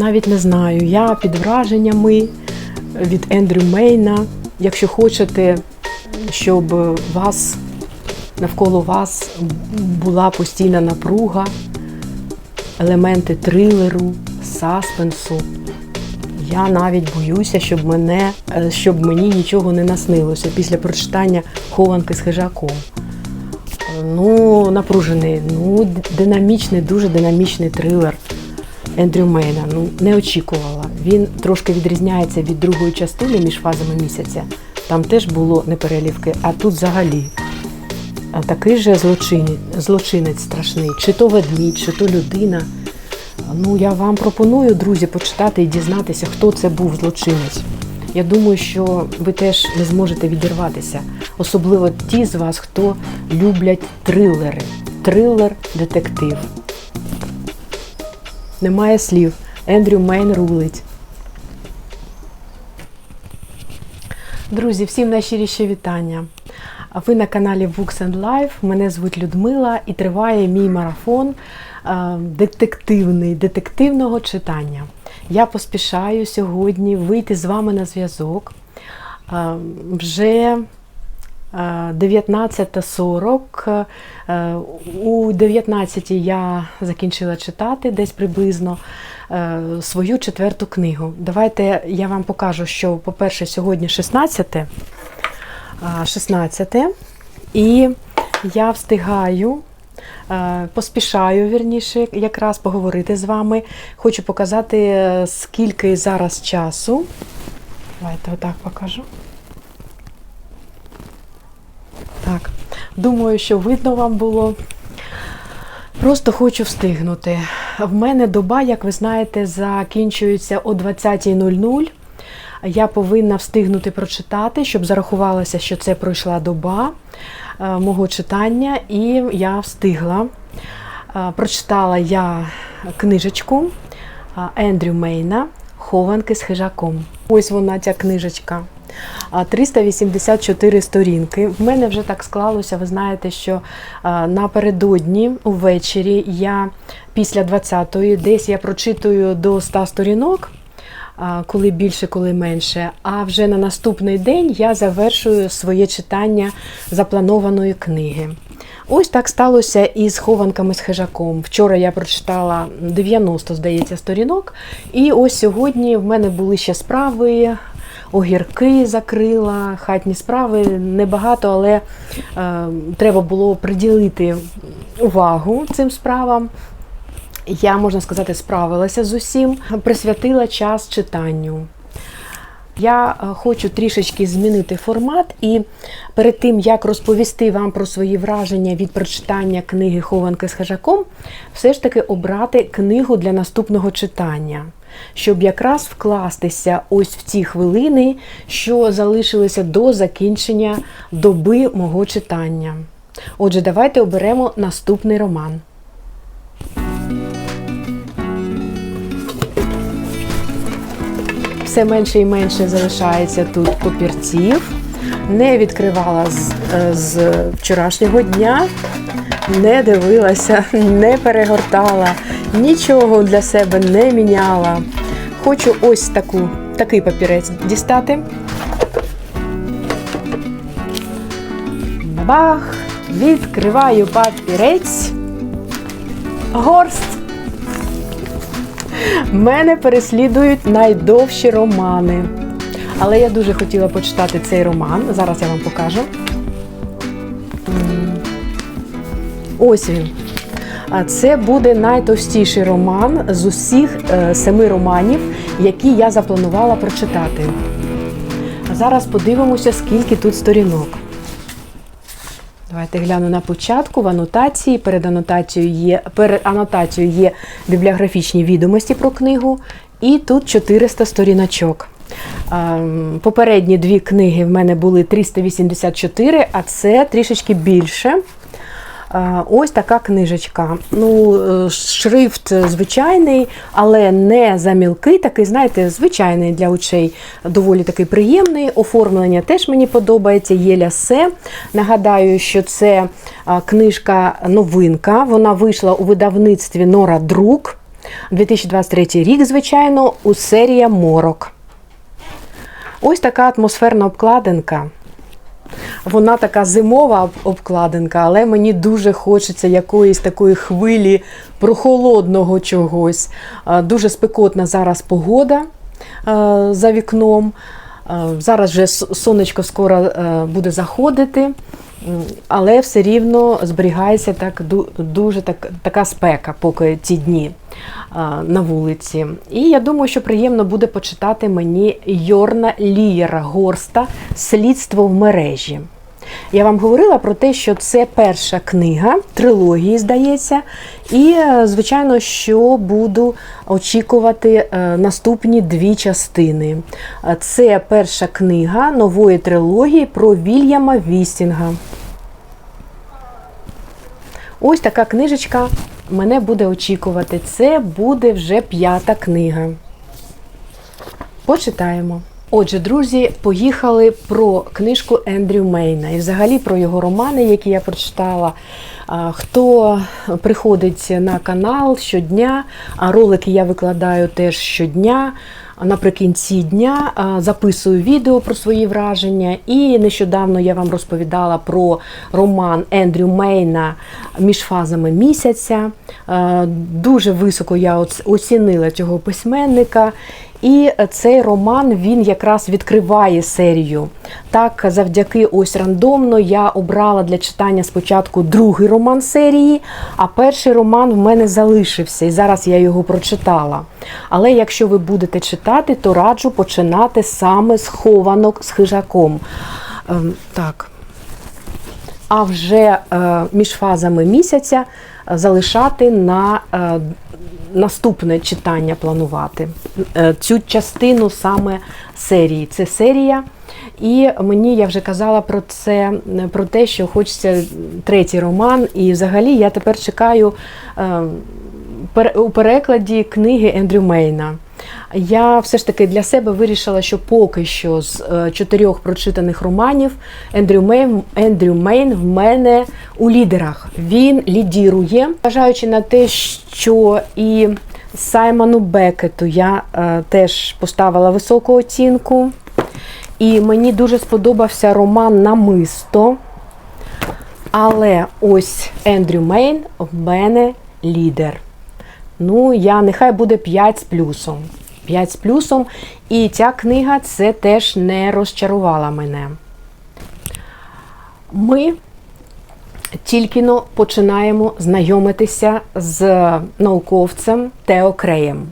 навіть не знаю. Я під враженнями від Ендрю Мейна. Якщо хочете, щоб вас навколо вас була постійна напруга, елементи трилеру, саспенсу. Я навіть боюся, щоб мене, щоб мені нічого не наснилося після прочитання хованки з хижаком. Ну, напружений, ну, динамічний, дуже динамічний трилер Ендрю Мейна. Ну, не очікувала. Він трошки відрізняється від другої частини між фазами місяця. Там теж було неперелівки, а тут взагалі. Такий же злочинець, злочинець страшний, чи то ведмідь, чи то людина. Ну, я вам пропоную, друзі, почитати і дізнатися, хто це був злочинець. Я думаю, що ви теж не зможете відірватися, особливо ті з вас, хто люблять трилери. Трилер детектив. Немає слів. Ендрю Мейн рулить. Друзі, всім найщиріші вітання. Ви на каналі Books and Life. Мене звуть Людмила і триває мій марафон е, детективний, детективного читання. Я поспішаю сьогодні вийти з вами на зв'язок. Е, Вже 19.40. Е, У 19 я закінчила читати десь приблизно е, свою четверту книгу. Давайте я вам покажу, що, по-перше, сьогодні 16. 16. І я встигаю, е, поспішаю вірніше, якраз поговорити з вами. Хочу показати, е, скільки зараз часу. Давайте отак покажу. Так, думаю, що видно вам було. Просто хочу встигнути. В мене доба, як ви знаєте, закінчується о 20.00. Я повинна встигнути прочитати, щоб зарахувалося, що це пройшла доба е, мого читання, і я встигла. Е, Прочитала я книжечку е, Ендрю Мейна Хованки з хижаком. Ось вона, ця книжечка. А, 384 сторінки. В мене вже так склалося. Ви знаєте, що напередодні увечері я після 20-ї десь я прочитую до 100 сторінок, коли більше, коли менше. А вже на наступний день я завершую своє читання запланованої книги. Ось так сталося і з хованками з хижаком. Вчора я прочитала 90, здається, сторінок. І ось сьогодні в мене були ще справи, огірки закрила, хатні справи небагато, але е, треба було приділити увагу цим справам. Я, можна сказати, справилася з усім, присвятила час читанню. Я е, хочу трішечки змінити формат, і перед тим як розповісти вам про свої враження від прочитання книги Хованки з хижаком, все ж таки обрати книгу для наступного читання, щоб якраз вкластися ось в ці хвилини, що залишилися до закінчення доби мого читання. Отже, давайте оберемо наступний роман. Все менше і менше залишається тут папірців. Не відкривала з, е, з вчорашнього дня, не дивилася, не перегортала, нічого для себе не міняла. Хочу ось таку, такий папірець дістати. Бах! Відкриваю папірець. Горст. Мене переслідують найдовші романи. Але я дуже хотіла почитати цей роман. Зараз я вам покажу. Ось він. А це буде найтовстіший роман з усіх е, семи романів, які я запланувала прочитати. Зараз подивимося, скільки тут сторінок. Давайте гляну на початку в анотації. Перед анотацією є, перед анотацією є бібліографічні відомості про книгу, і тут 400 сторіночок. Попередні дві книги в мене були 384, а це трішечки більше. Ось така книжечка. Ну, е, шрифт звичайний, але не замілкий, такий, знаєте, звичайний для очей, доволі такий приємний. Оформлення теж мені подобається. Є лясе. Нагадаю, що це е, книжка новинка. Вона вийшла у видавництві Нора Друк. 2023 рік, звичайно, у серія Морок. Ось така атмосферна обкладинка. Вона така зимова обкладинка, але мені дуже хочеться якоїсь такої хвилі прохолодного чогось. Дуже спекотна зараз погода за вікном. Е, Зараз вже сонечко скоро е, буде заходити, але все рівно зберігається так ду- дуже так, така спека, поки ці дні е, на вулиці. І я думаю, що приємно буде почитати мені Йорна Лієра Горста Слідство в мережі. Я вам говорила про те, що це перша книга трилогії, здається, і, е, звичайно, що буду очікувати е, наступні дві частини. Е, Це перша книга нової трилогії про Вільяма Вістінга. Ось така книжечка мене буде очікувати. Це буде вже п'ята книга. Почитаємо. Отже, друзі, поїхали про книжку Ендрю Мейна і взагалі про його романи, які я прочитала. Хто приходить на канал щодня, а ролики я викладаю теж щодня. Наприкінці дня записую відео про свої враження. І нещодавно я вам розповідала про роман Ендрю Мейна між фазами місяця. Дуже високо я оцінила цього письменника. І цей роман він якраз відкриває серію. Так, завдяки ось рандомно я обрала для читання спочатку другий роман серії, а перший роман в мене залишився, і зараз я його прочитала. Але якщо ви будете читати, то раджу починати саме з хованок з хижаком. Ем, так. А вже е, між фазами місяця е, залишати на е, наступне читання планувати. Цю частину саме серії. Це серія. І мені я вже казала про це, про те, що хочеться третій роман. І взагалі я тепер чекаю е, у перекладі книги Ендрю Мейна. Я все ж таки для себе вирішила, що поки що з е, чотирьох прочитаних романів Ендрю Мейн, Ендрю Мейн в мене у лідерах. Він лідірує, зважаючи на те, що і Саймону Бекету я е, теж поставила високу оцінку. І мені дуже сподобався роман Намисто. Але ось Ендрю Мейн в мене лідер. Ну, я нехай буде 5 з плюсом. 5 з плюсом. І ця книга це теж не розчарувала мене. Ми тільки починаємо знайомитися з науковцем Тео Креєм.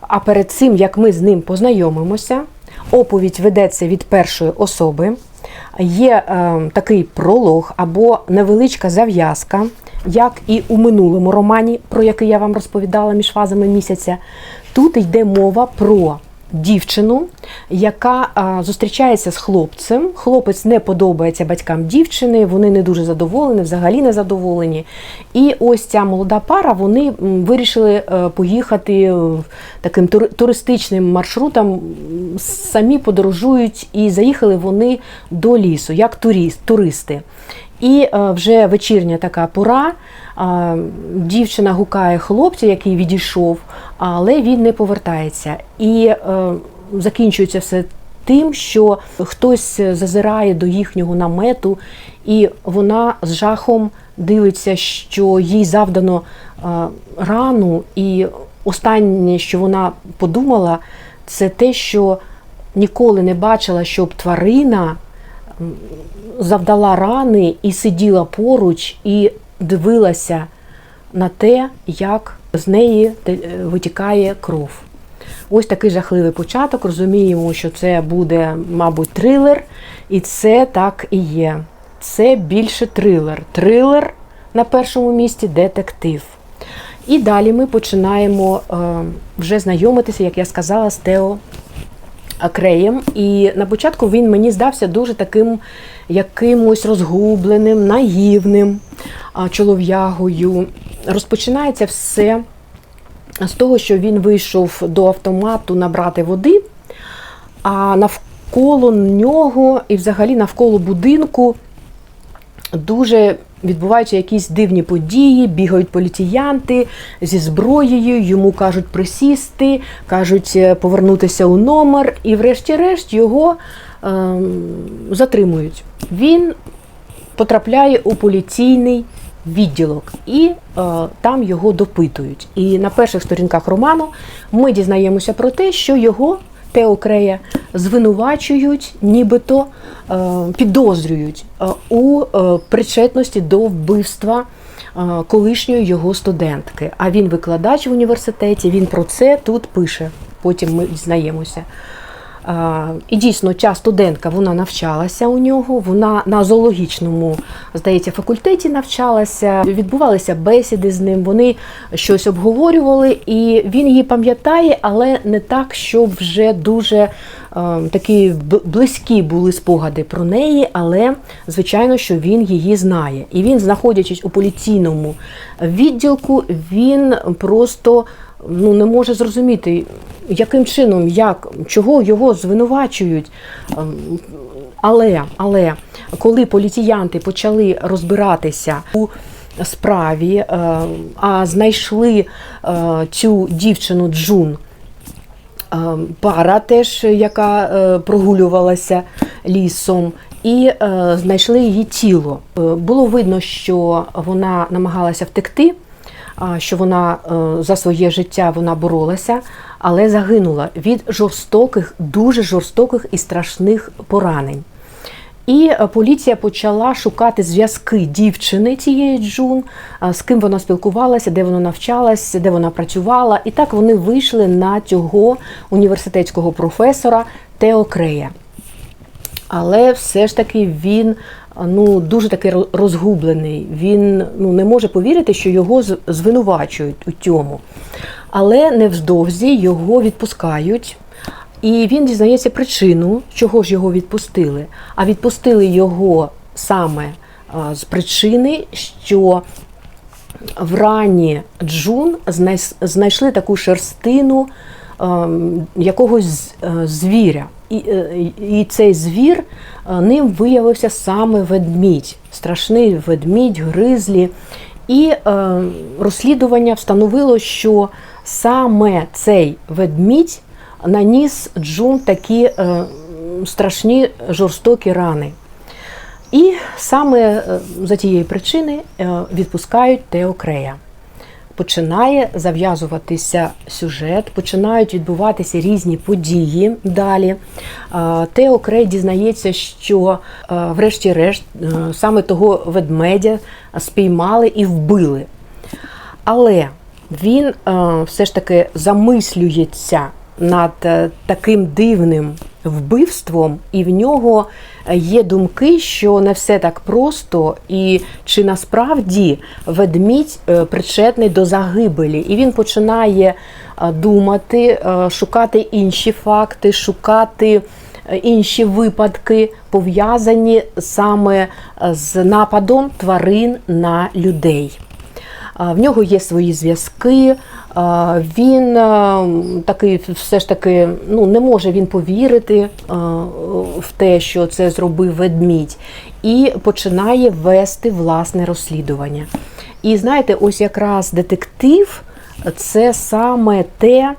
А перед цим, як ми з ним познайомимося, оповідь ведеться від першої особи. Є е, такий пролог або невеличка зав'язка, як і у минулому романі, про який я вам розповідала між фазами місяця. Тут йде мова про дівчину, яка а, зустрічається з хлопцем. Хлопець не подобається батькам дівчини, вони не дуже задоволені, взагалі не задоволені. І ось ця молода пара вони вирішили е, поїхати таким туристичним маршрутом, самі подорожують, і заїхали вони до лісу, як туріст, туристи. І е, вже вечірня така пора. Дівчина гукає хлопця, який відійшов, але він не повертається. І е, закінчується все тим, що хтось зазирає до їхнього намету, і вона з жахом дивиться, що їй завдано е, рану. І останнє, що вона подумала, це те, що ніколи не бачила, щоб тварина завдала рани і сиділа поруч і дивилася на те, як з неї е, витікає кров. Ось такий жахливий початок. Розуміємо, що це буде, мабуть, трилер, і це так і є. Це більше трилер. Трилер на першому місці детектив. І далі ми починаємо е, вже знайомитися, як я сказала, з Тео Креєм. І на початку він мені здався дуже таким якимось розгубленим, наївним чолов'ягою. Розпочинається все з того, що він вийшов до автомату набрати води, а навколо нього і взагалі навколо будинку дуже відбуваються якісь дивні події, бігають поліціянти зі зброєю, йому кажуть присісти, кажуть е, повернутися у номер, і врешті-решт його ем, затримують. Він потрапляє у поліційний відділок, і е, там його допитують. І на перших сторінках роману ми дізнаємося про те, що його Тео Крея звинувачують, нібито е, підозрюють е, у е, причетності до вбивства колишньої його студентки. А він викладач в університеті. Він про це тут пише. Потім ми дізнаємося. І дійсно, ця студентка вона навчалася у нього, вона на зоологічному, здається, факультеті навчалася. Відбувалися бесіди з ним, вони щось обговорювали, і він її пам'ятає, але не так, щоб вже дуже такі близькі були спогади про неї, але звичайно, що він її знає. І він, знаходячись у поліційному відділку, він просто ну, не може зрозуміти, яким чином, як, чого його звинувачують. Ем, Але, але коли поліціянти почали розбиратися у справі, е, а знайшли е, цю дівчину Джун. Е, Пара теж, яка прогулювалася лісом, і знайшли її тіло. Було видно, що вона намагалася втекти, що вона е, за своє життя вона боролася, але загинула від жорстоких, дуже жорстоких і страшних поранень. І е, поліція почала шукати зв'язки дівчини цієї Джун, з ким вона спілкувалася, де вона навчалась, де вона працювала. І так вони вийшли на цього університетського професора Тео Крея. Але все ж таки він ну, дуже таки розгублений. Він ну, не може повірити, що його звинувачують у цьому. Але невдовзі його відпускають. І він дізнається причину, чого ж його відпустили. А відпустили його саме з причини, що в рані Джун знайшли таку шерстину ем, якогось е, звіря. І, е, і цей звір е, ним виявився саме ведмідь, страшний ведмідь, гризлі. І е, розслідування встановило, що саме цей ведмідь наніс Джун такі е, страшні жорстокі рани. І саме е, за тієї причини відпускають Тео Крея. Починає зав'язуватися сюжет, починають відбуватися різні події далі. Е, Тео Крей дізнається, що е, врешті-решт е, саме того ведмедя спіймали і вбили. Але він все ж таки замислюється над таким дивним вбивством, і в нього є думки, що не все так просто, і чи насправді ведмідь е, причетний до загибелі. І він починає е, думати, е, шукати інші факти, шукати е, інші випадки, пов'язані саме е, з нападом тварин на людей. В нього є свої зв'язки. Він такий все ж таки ну, не може він повірити в те, що це зробив ведмідь, і починає вести власне розслідування. І знаєте, ось якраз детектив це саме те,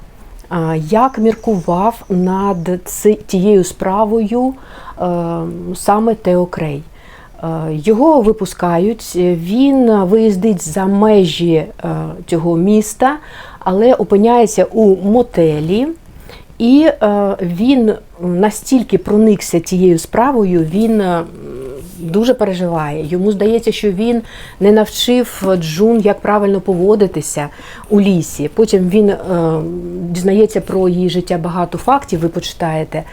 як міркував над тією справою саме Тео Крей. Е, Його випускають, він виїздить за межі е, цього міста, але опиняється у мотелі. І е, він настільки проникся цією справою, він е, дуже переживає. Йому здається, що він не навчив Джун, як правильно поводитися у лісі. Потім він е, дізнається про її життя багато фактів, ви почитаєте.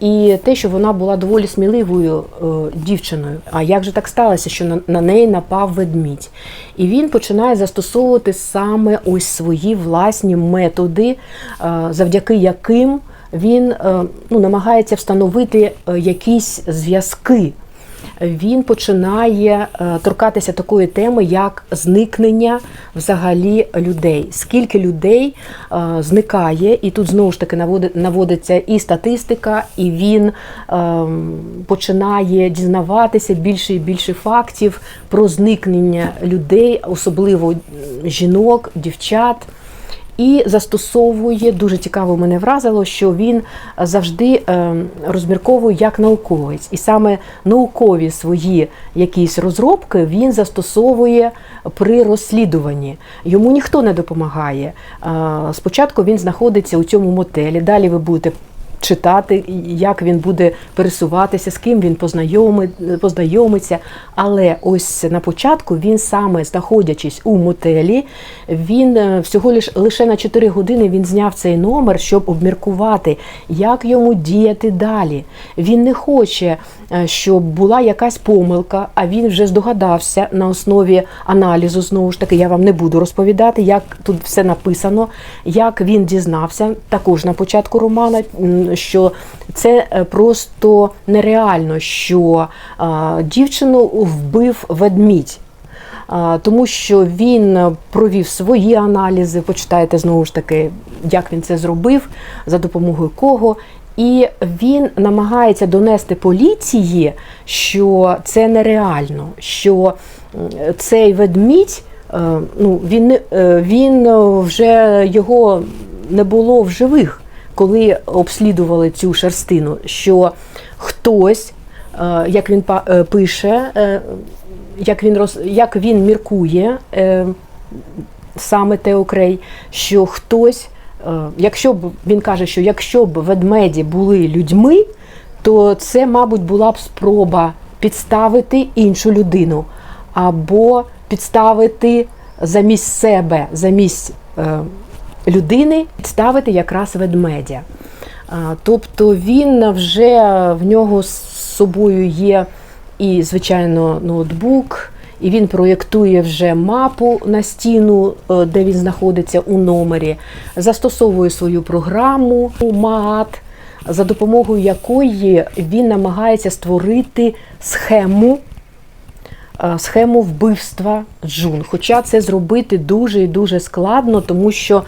І те, що вона була доволі сміливою е, дівчиною. А як же так сталося, що на, на неї напав ведмідь? І він починає застосовувати саме ось свої власні методи, е, завдяки яким він е, ну, намагається встановити е, якісь зв'язки він починає е, торкатися такої теми, як зникнення взагалі людей. Скільки людей е, зникає, і тут знову ж таки наводи- наводиться і статистика, і він е, починає дізнаватися більше і більше фактів про зникнення людей, особливо жінок, дівчат. І застосовує дуже цікаво мене вразило, що він завжди е, розмірковує як науковець, і саме наукові свої якісь розробки він застосовує при розслідуванні. Йому ніхто не допомагає. Е, Спочатку він знаходиться у цьому мотелі. Далі ви будете читати, як він буде пересуватися, з ким він познайоми- познайомиться. Але ось на початку він саме знаходячись у мотелі, він е, всього лиш лише на 4 години він зняв цей номер, щоб обміркувати, як йому діяти далі. Він не хоче, е, щоб була якась помилка, а він вже здогадався на основі аналізу. Знову ж таки, я вам не буду розповідати, як тут все написано, як він дізнався, також на початку романа, що це е, просто нереально, що а, дівчину вбив ведмідь. Тому що він е, провів свої аналізи, почитайте знову ж таки, як він це зробив, за допомогою кого. І він намагається донести поліції, що це нереально, що цей ведмідь, е, ну, він, е, він е, вже його не було в живих, коли обслідували цю шерстину, що хтось, е, як він е, пише, е, як він роз, як він міркує, саме Тео Крей, що хтось, якщо б він каже, що якщо б ведмеді були людьми, то це, мабуть, була б спроба підставити іншу людину або підставити замість себе, замість людини, підставити якраз ведмедя. Тобто він вже в нього з собою є і, звичайно, ноутбук, і він проєктує вже мапу на стіну, е, де він знаходиться у номері, застосовує свою програму МААТ, за допомогою якої він намагається створити схему е, схему вбивства Джун. Хоча це зробити дуже і дуже складно, тому що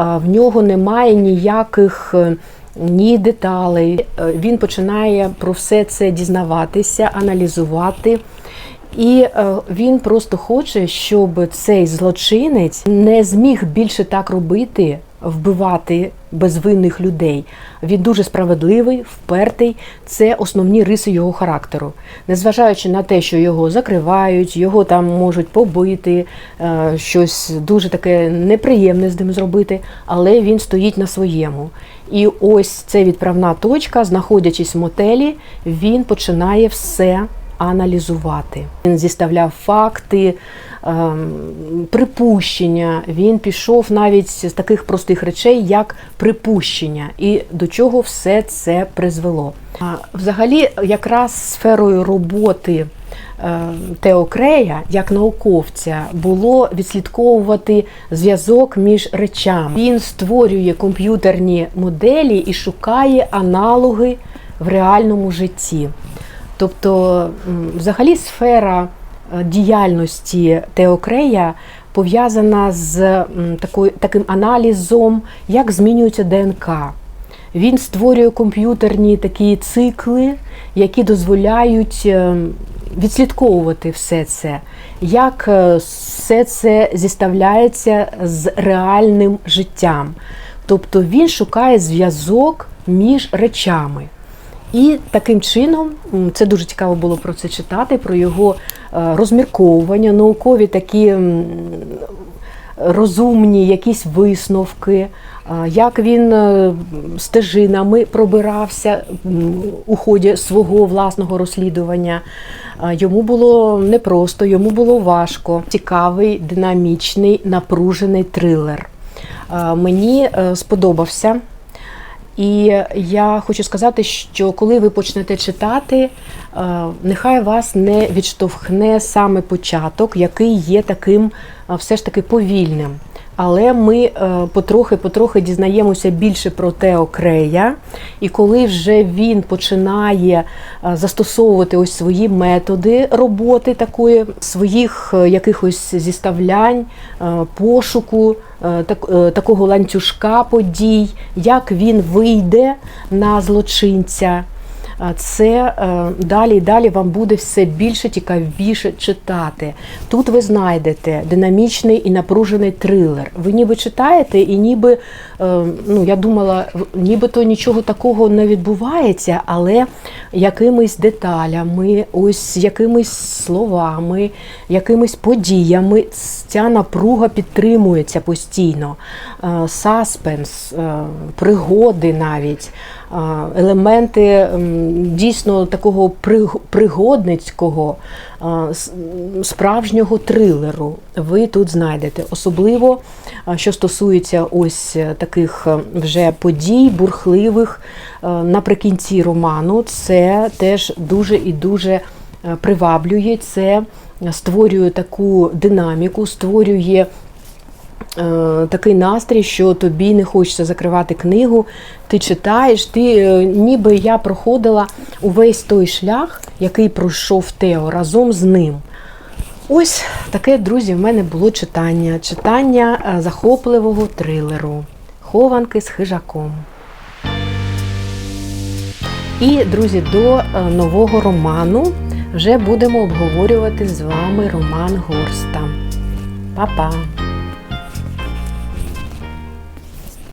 в нього немає ніяких е, ні деталей. Е, Він починає про все це дізнаватися, аналізувати. І е, він просто хоче, щоб цей злочинець не зміг більше так робити, вбивати безвинних людей. Він дуже справедливий, впертий. Це основні риси його характеру. Незважаючи на те, що його закривають, його там можуть побити, е, щось дуже таке неприємне з ним зробити, але він стоїть на своєму. І ось це відправна точка, знаходячись в мотелі, він починає все аналізувати. Він зіставляв факти, ем, припущення. Він пішов навіть з таких простих речей, як припущення, і до чого все це призвело. Взагалі, якраз сферою роботи. е, Тео Крея, як науковця, було відслідковувати зв'язок між речами. Він створює комп'ютерні моделі і шукає аналоги в реальному житті. Тобто, взагалі, сфера е, діяльності Тео Крея пов'язана з таким аналізом, як змінюється ДНК. Він створює комп'ютерні такі цикли, які дозволяють е, відслідковувати все це, як е, все це зіставляється з реальним життям. Тобто він шукає зв'язок між речами. І таким чином це дуже цікаво було про це читати, про його е, розмірковування, наукові такі розумні якісь висновки, е, як він е, стежинами пробирався у ході свого власного розслідування. Йому було непросто, йому було важко. Цікавий, динамічний, напружений трилер. Мені сподобався. І я хочу сказати, що коли ви почнете читати, е, нехай вас не відштовхне саме початок, який є таким е, все ж таки повільним. але ми е, потрохи-потрохи дізнаємося більше про Тео Крея. І коли вже він починає е, застосовувати ось свої методи роботи такої, своїх е, якихось зіставлянь, е, пошуку е, так, е, такого ланцюжка подій, як він вийде на злочинця. Це е, далі і далі вам буде все більше цікавіше читати. Тут ви знайдете динамічний і напружений трилер. Ви ніби читаєте, і ніби, е, ну я думала, нібито нічого такого не відбувається, але якимись деталями, ось якимись словами, якимись подіями ця напруга підтримується постійно. Е, Саспенс, пригоди навіть, елементи дійсно такого пригодницького, справжнього трилеру ви тут знайдете. Особливо, що стосується ось е, таких е, вже подій, бурхливих е, наприкінці роману, це теж дуже і дуже приваблює. Це створює таку динаміку, створює такий настрій, що тобі не хочеться закривати книгу. Ти читаєш, ти е, ніби я проходила увесь той шлях, який пройшов Тео разом з ним. Ось таке, друзі, в мене було читання. Читання е, захопливого трилеру Хованки з хижаком. І, друзі, до е, нового роману вже будемо обговорювати з вами роман Горста. Па-па!